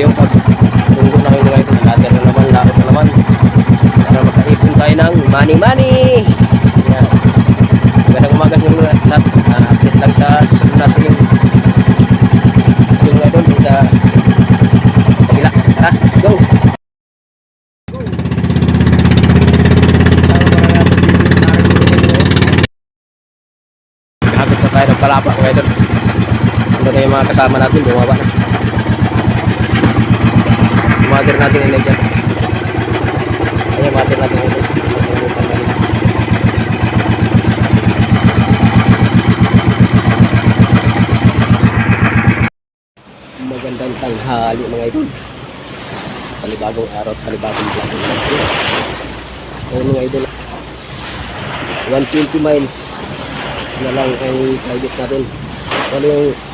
yung pag tunggo na kayo mga idol. Later na naman, lakot na naman. Para makaipon tayo ng money money. Yan. Magandang umaga sa inyo lahat. Uh, update lang sa susunod natin yung mga idol sa kabila. Tara, let's go! Habit na tayo ng palapa mga idol. Ando na yung mga kasama natin, bumaba na. Mother natin ay nandyan. Ayan, mother natin nandyan. Magandang tanghali mga idol. Panibagong araw at panibagong vlog. Ayan mga idol. 120 miles na lang ay target natin. Ano yung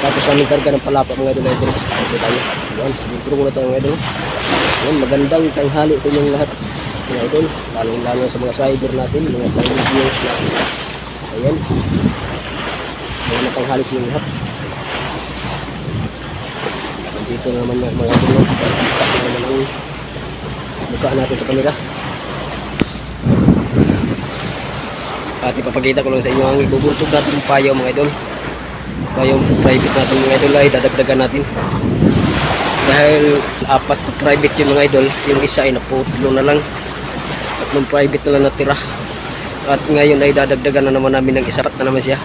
tapos namin karga ng palapa mga idol idol. Ito tayo. Yan, intro muna tayo mga idol. Yan, magandang tanghali sa inyong lahat mga idol. Lalong lalo sa mga cyber natin, mga cyber viewers natin. Ayan. Magandang tanghali sa inyong lahat. Dito naman mga mga idol. Ito naman ang mukha natin sa kanila. At ipapakita ko lang sa inyo ang ibubuntog natin payaw mga idol. Payong private natin mga idol ay dadagdagan natin. Dahil apat na private yung mga idol, yung isa ay naputlo na lang. At nung private na lang natira. At ngayon ay dadagdagan na naman namin ng isa. Pat na naman siya.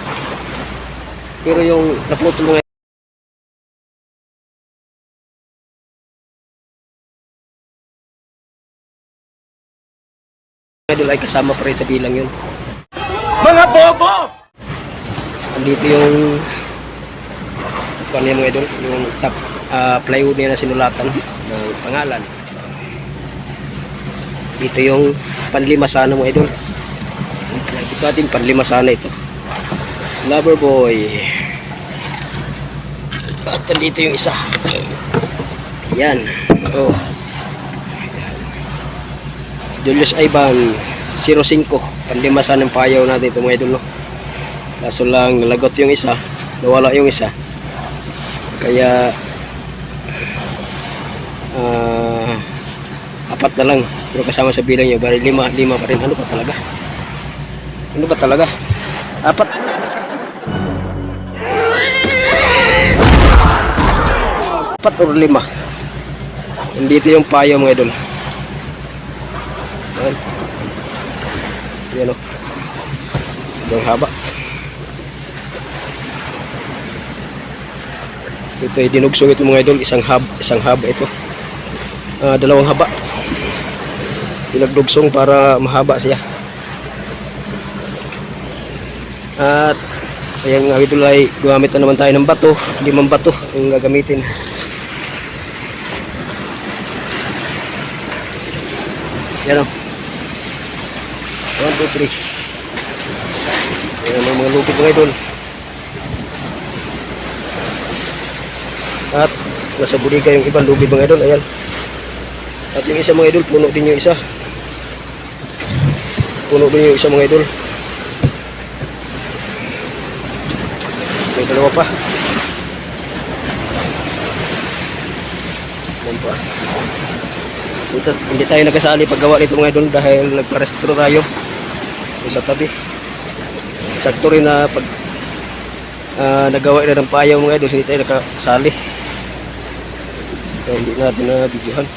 Pero yung naputlo mga idol ay kasama pa rin sa bilang yun. Mga bobo! Andito yung ano yung mga idol, yung top ah, plywood niya na sinulatan ng pangalan. Dito yung panlima sana mga idol. Ito natin panlima ito. Lover boy. At nandito yung isa. Yan. Oh. Julius Ivan 05. Panlima sana ng payaw natin ito mga idol. No? Kaso lang nalagot yung isa, nawala yung isa. Kaya ah, apat na lang. Pero kasama sa bilang niya, bali lima, lima pa rin. Ano ba talaga? Ano ba talaga? Apat. Apat or lima. Nandito yung payo mga idol. Yan o. Sobrang haba. Ito ay dinugsong ito mga idol, isang hab, isang haba ito. Ah, dalawang haba. Pinagdugsong para mahaba siya. At ayan nga idol ay gumamit na naman tayo ng bato, limang bato ang gagamitin. Yan o. 1, 2, 3. Ayan ang mga lupit mga idol. At nasa buliga yung ibang lubid mga idol. Ayan. At yung isa mga idol, puno din yung isa. Puno din yung isa mga idol. May dalawa pa. Ayan pa. Dito, hindi tayo nagkasali paggawa nito mga idol dahil nagparestro tayo sa tabi. Sakto rin na pag ah, nagawa na ng payaw mga idol, hindi tayo nakasali. Kaya hindi natin na videohan.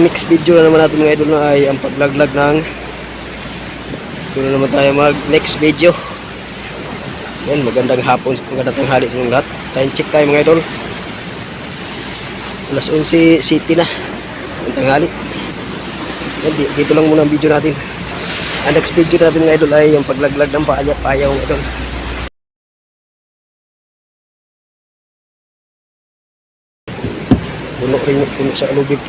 Next video na naman natin mga idol na ay ang paglaglag ng doon na naman tayo mag next video. Yan, magandang hapon, magandang tanghali sa mga lahat. Time check tayo mga idol. Alas 11 city na. Ang tanghali. Yan, di- dito lang muna ang video natin. Ang next video natin mga idol ay yung paglaglag ng paaya, payaw mga idol. Puno rin puno sa alubid.